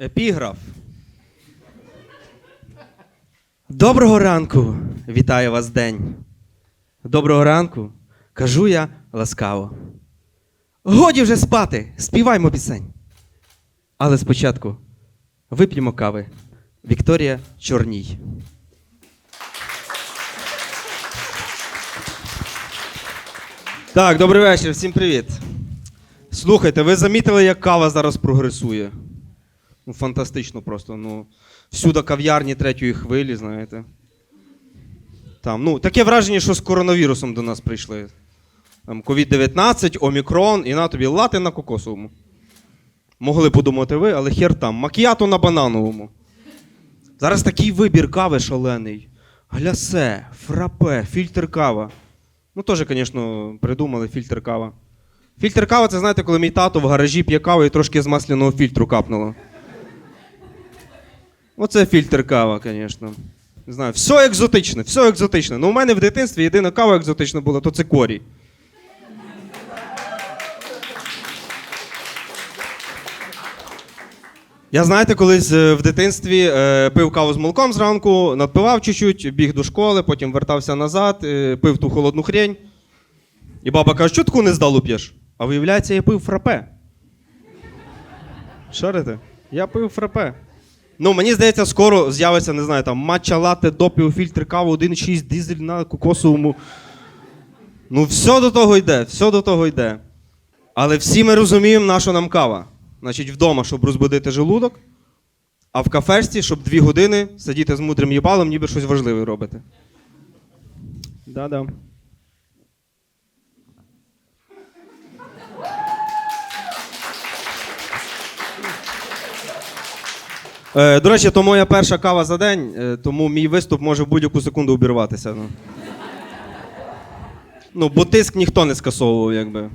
Епіграф. Доброго ранку, вітаю вас день. Доброго ранку, кажу я ласкаво. Годі вже спати, співаймо пісень. Але спочатку вип'ємо кави. Вікторія Чорній. Так, добрий вечір, всім привіт. Слухайте, ви замітили, як кава зараз прогресує? Ну, фантастично просто. Ну, всюди кав'ярні третьої хвилі, знаєте. Там, ну, таке враження, що з коронавірусом до нас прийшли. Там COVID-19, Омікрон, і на тобі лати на кокосовому. Могли подумати ви, але хер там. Макіято на банановому. Зараз такий вибір кави шалений. Глясе, фрапе, фільтр кава. Ну, теж, звісно, придумали фільтр кава. Фільтр кава це знаєте, коли мій тато в гаражі п'є каву і трошки з масляного фільтру капнуло. Оце фільтр кава, звісно. Не знаю, все екзотичне, все екзотичне. Ну, у мене в дитинстві єдина кава екзотична була, то це корій. Я знаєте, колись е, в дитинстві е, пив каву з молоком зранку, надпивав чуть-чуть, біг до школи, потім вертався назад, е, пив ту холодну хрень. І баба каже, що таку нездалу п'єш? А виявляється, я пив фрапе. Шарите? Я пив фрапе. Ну, мені здається, скоро з'явиться, не знаю, там матча лате, допіо, фільтр каву, 1,6 дизель на кокосовому. Ну, все до того йде, все до того йде. Але всі ми розуміємо, на що нам кава. Значить, вдома, щоб розбудити желудок, а в кафешці, щоб дві години сидіти з мудрим їбалом, ніби щось важливе робити. Да-да. Е, до речі, то моя перша кава за день, е, тому мій виступ може в будь-яку секунду обірватися. Ну. ну, бо тиск ніхто не скасовував, якби.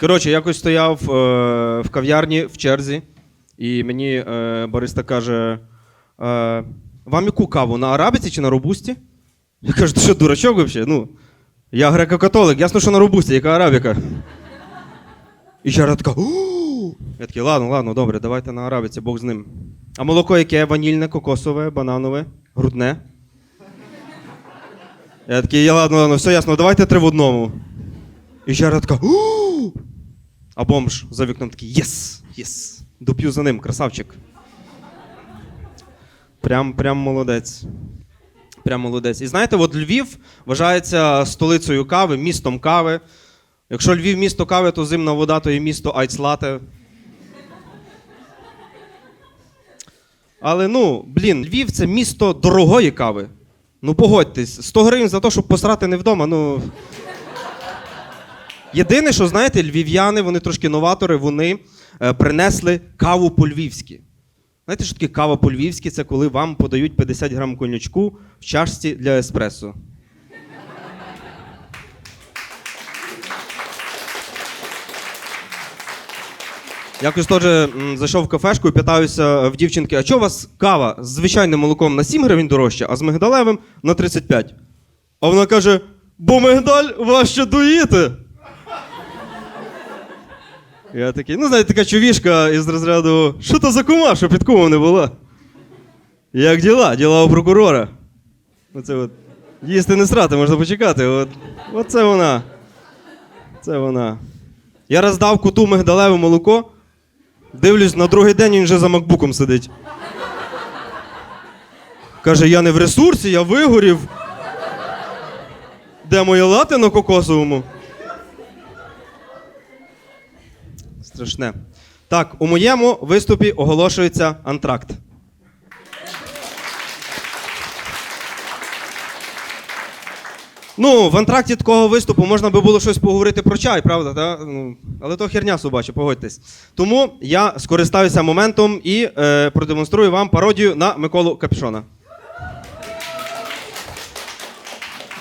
Коротше, якось стояв е, в кав'ярні в черзі, і мені е, бариста каже: е, вам яку каву? На арабіці чи на робусті? Я кажу, ти що, дурачок взагалі? Ну, я греко-католик, ясно, що на робусті, яка арабіка. І жара така. «У!» Я такий, ладно, ладно, добре, давайте на арабіці, Бог з ним. А молоко яке? Ванільне, кокосове, бананове, грудне. Я такий, я ладно, ладно, все ясно, давайте три в одному. І жара така. «У!» А бомж за вікном такий єс! Єс! Доп'ю за ним, красавчик. Прям, прям молодець. Прям молодець. І знаєте, от Львів вважається столицею кави, містом кави. Якщо Львів місто кави, то зимна вода, то і місто айцлате. Але ну, блін, Львів це місто дорогої кави. Ну погодьтесь, 100 гривень за те, щоб посрати не вдома, ну. Єдине, що знаєте, львів'яни, вони трошки новатори, вони е, принесли каву по-львівськи. Знаєте, що таке кава по-львівськи? Це коли вам подають 50 грам конячку в чашці для еспресо. Якось теж зайшов в кафешку і питаюся в дівчинки, а чого у вас кава з звичайним молоком на 7 гривень дорожча, а з мигдалевим на 35? А вона каже: бо мигдаль важче доїти. Я такий, ну, знаєте, така човішка із розряду, що то за кума, що під кумом не була? Як діла? Діла у прокурора. Оце от. Їсти не срати, можна почекати. От, оце вона. Це вона. Я роздав коту мигдалеве молоко. Дивлюсь, на другий день він вже за макбуком сидить. Каже, я не в ресурсі, я вигорів. Де моє лати на кокосовому? Страшне. Так, у моєму виступі оголошується антракт. Ну, в антракті такого виступу можна би було щось поговорити про чай, правда? Та? Ну, але то херня собача, погодьтесь. Тому я скористаюся моментом і е, продемонструю вам пародію на Миколу Капішона.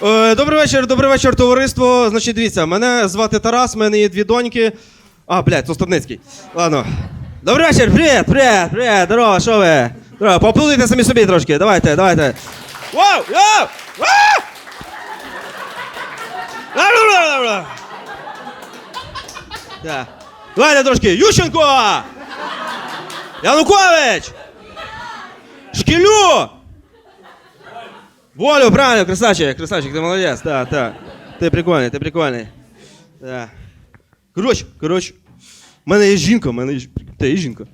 Е, добрий вечір, добрий вечір, товариство. Значить, дивіться, мене звати Тарас, в мене є дві доньки. А, блядь, то Стопницький. Ладно. Добрий вечір, привіт, привіт, привіт, здорово, що ви? Здорово, самі собі трошки, давайте, давайте. Вау, йоу! Вау! Ла-ла-ла-ла-ла! Давайте трошки, Ющенко! Янукович! Шкілю! Волю, правильно, красавчик, красавчик, ти молодець, так, так. Ти прикольний, ти прикольний. Да. Коротше, коротше, в мене є жінка, в мене є. Ти є жінка?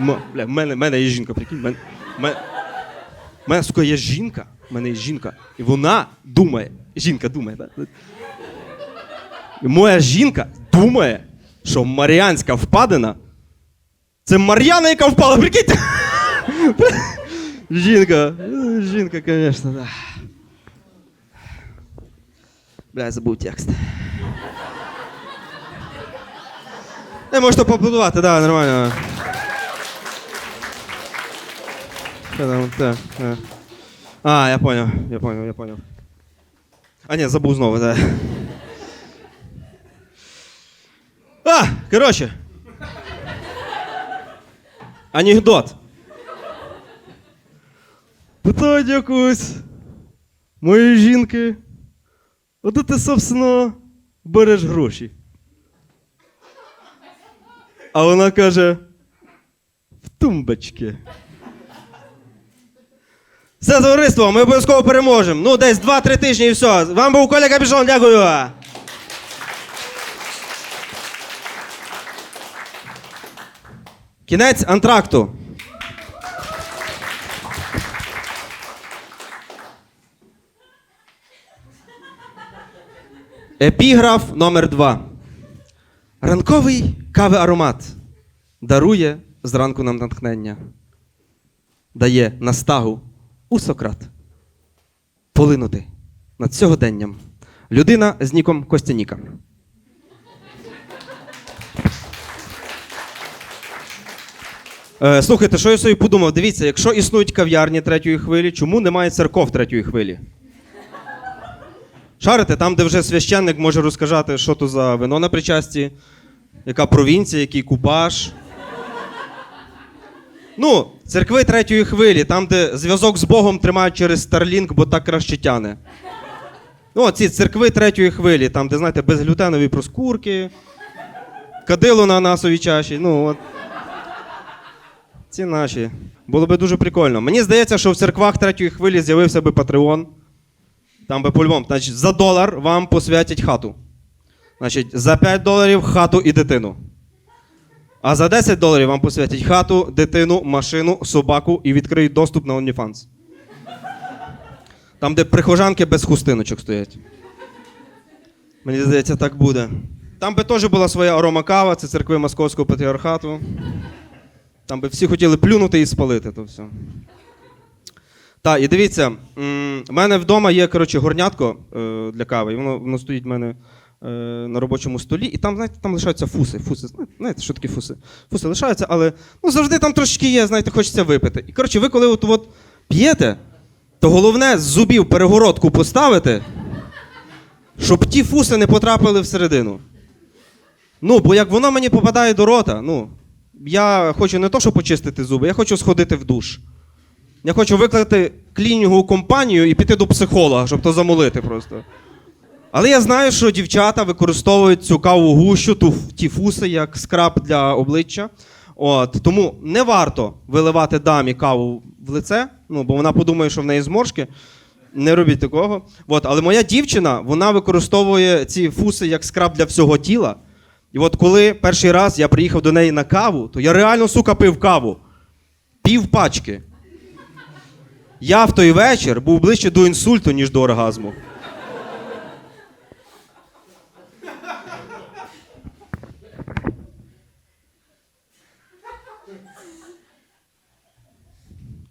М, бля, в мене, мене є жінка, прикинь. в Мене, в мене, мене, сука, є жінка, в мене є жінка. І вона думає, жінка думає, так? І моя жінка думає, що Маріанська впадина це Мар'яна, яка впала, прикиньте. Жінка, е, жінка, звісно, да. Бля, я забув текст. Не можете поаплодувати, да, нормально. Що там, так, так. А, я понял, я понял, я понял. А, ні, забув знову, да. А, коротше. Анекдот. Питають якусь моєї жінки. От ти, собственно, береш гроші. А вона каже: в тумбочці. Все товариство, ми обов'язково переможемо. Ну, десь 2-3 тижні і все. Вам був Коля Капішон, дякую. Кінець антракту. Епіграф номер 2 Ранковий кави аромат дарує зранку нам натхнення. Дає настагу у Сократ. Полинути над сьогоденням. Людина з ніком Костяніка. Е, слухайте, що я собі подумав? Дивіться, якщо існують кав'ярні третьої хвилі, чому немає церков третьої хвилі? Шарите, там, де вже священник може розказати, що то за вино на причасті, яка провінція, який купаж. Ну, церкви третьої хвилі, там, де зв'язок з Богом тримають через Starlink, бо так краще тяне. Ну, ці церкви третьої хвилі, там, де, знаєте, безглютенові проскурки, кадило на анасовій чаші. Ну, от. Ці наші. Було би дуже прикольно. Мені здається, що в церквах третьої хвилі з'явився би Патреон. Там би по-любому. Значить, за долар вам посвятять хату. Значить, за 5 доларів хату і дитину. А за 10 доларів вам посвятять хату, дитину, машину, собаку і відкриють доступ на OnlyFans. Там, де прихожанки без хустиночок стоять. Мені здається, так буде. Там би теж була своя аромакава, це церкви Московського патріархату. Там би всі хотіли плюнути і спалити то все. Так, і дивіться, в мене вдома є коротше, горнятко е, для кави, і воно, воно стоїть в мене е, на робочому столі, і там, знаєте, там лишаються фуси. Фуси, знаєте, що такі фуси? Фуси лишаються, але ну, завжди там трошки є, знаєте, хочеться випити. І коротше, ви коли от, от п'єте, то головне з зубів перегородку поставити, щоб ті фуси не потрапили всередину. Ну, бо як воно мені попадає до рота, ну, я хочу не то, щоб почистити зуби, я хочу сходити в душ. Я хочу викликати клінінгову компанію і піти до психолога, щоб то замолити просто. Але я знаю, що дівчата використовують цю каву гущу, ту, ті фуси, як скраб для обличчя. От, тому не варто виливати дамі каву в лице, ну, бо вона подумає, що в неї зморшки. Не робіть такого. От, але моя дівчина вона використовує ці фуси як скраб для всього тіла. І от коли перший раз я приїхав до неї на каву, то я реально, сука, пив каву. Пів пачки. Я в той вечір був ближче до інсульту, ніж до оргазму.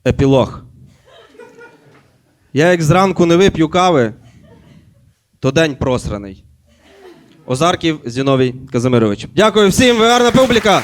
Епілог. Я як зранку не вип'ю кави, то день просраний. Озарків Зіновій Казимирович. Дякую всім, ви гарна публіка.